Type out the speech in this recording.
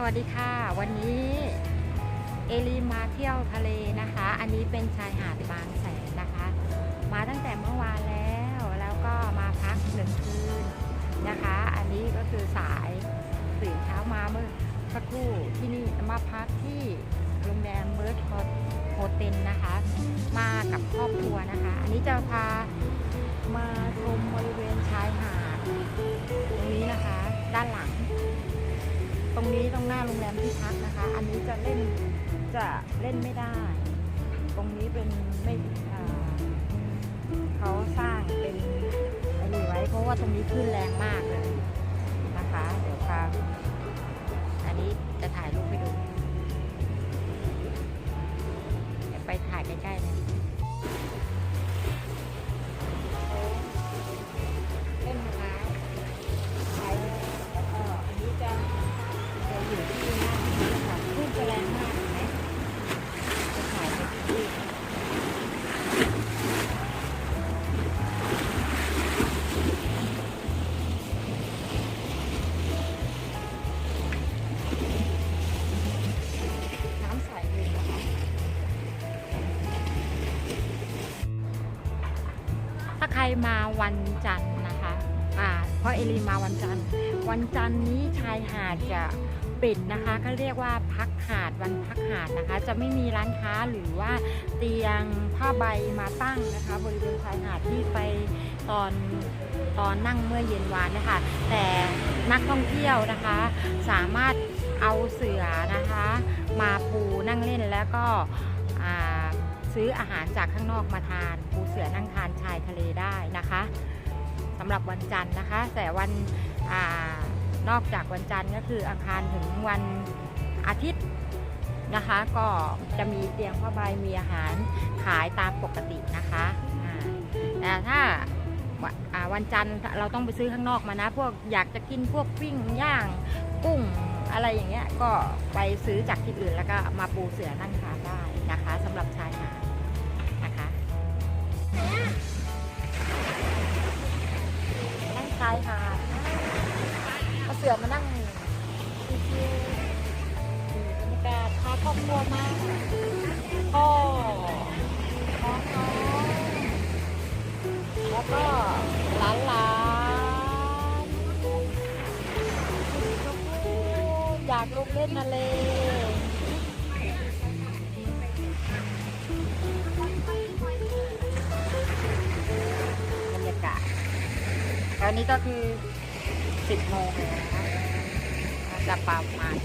สวัสดีค่ะ วันนี้เอลีมาเที่ยวทะเลนะคะ อันนี้เป็นชายหาดบางแสนนะคะ มาตั้งแต่เมื่อวานแล้วแล้วก็มาพักหนึ่งคืนนะคะ อันนี้ก็คือสายตื่นเช้ามาเมื่อสักครู่ที่นี่มาพักที่โรงแรมเบิร์ดโฮเทลนะคะ มากับครอบครัวนะคะ อันนี้จะพามาชมบริเวณชายหาดตรงนี้นะคะ ด้านหลัง ตรงนี้ตรงหน้าโรงแรมที่พักนะคะ อันนี้จะเล่นจะเล่นไม่ได้ ตรงนี้เป็นไม่เขาสร้างเป็นอันี่ไว้ เพราะว่าตรงนี้คลื่นแรงมากเลยนะคะ เดี๋ยวพาอันนี้จะถ่าย ใครมาวันจันทร์นะคะอ่าเพราะเอลีมาวันจันทร์ วันจันทร์นี้ชายหาดจะปิดนะคะก็เรียกว่าพักหาดวันพักหาดนะคะ จะไม่มีร้านค้าหรือว่าเตียงผ้าใบมาตั้งนะคะ บริเวณชายหาดที่ไปตอนตอนนั่งเมื่อเย็นวานนะคะ แต่นักท่องเที่ยวนะคะ สามารถเอาเสือนะคะ มาปูนั่งเล่นแล้วก็ ซื้ออาหารจากข้างนอกมาทาน ปูเสือนั่งทานชายทะเลได้นะคะสำหรับวันจันทร์นะคะ แต่วันอนอกจากวันจันทร์ก็คืออังคารถึงวันอาทิตย์นะคะ ก็จะมีเตียงผ้าใบมีอาหารขายตามปกตินะคะแต่ถ้าวันจันทร์เราต้องไปซื้อข้างนอกมานะ พวกอยากจะกินพวกปิ้งย่างกุ้ง อะไรอย่างเงี้ยก็ไปซื้อจากที่อื่นแล้วก็มาปูเสือนั่งทานได้นะคะสำหรับชายหาดนะคะนั่งชายหาดเอาเสือมานั่งชิวๆบรรยากาศพาครอบครัวมาพ่อน้องแล้วก็ากลงเล่นทะเลบรรยากาศตอนนี้ก็คือ 10โมงแล้วนะคะจะประมาณ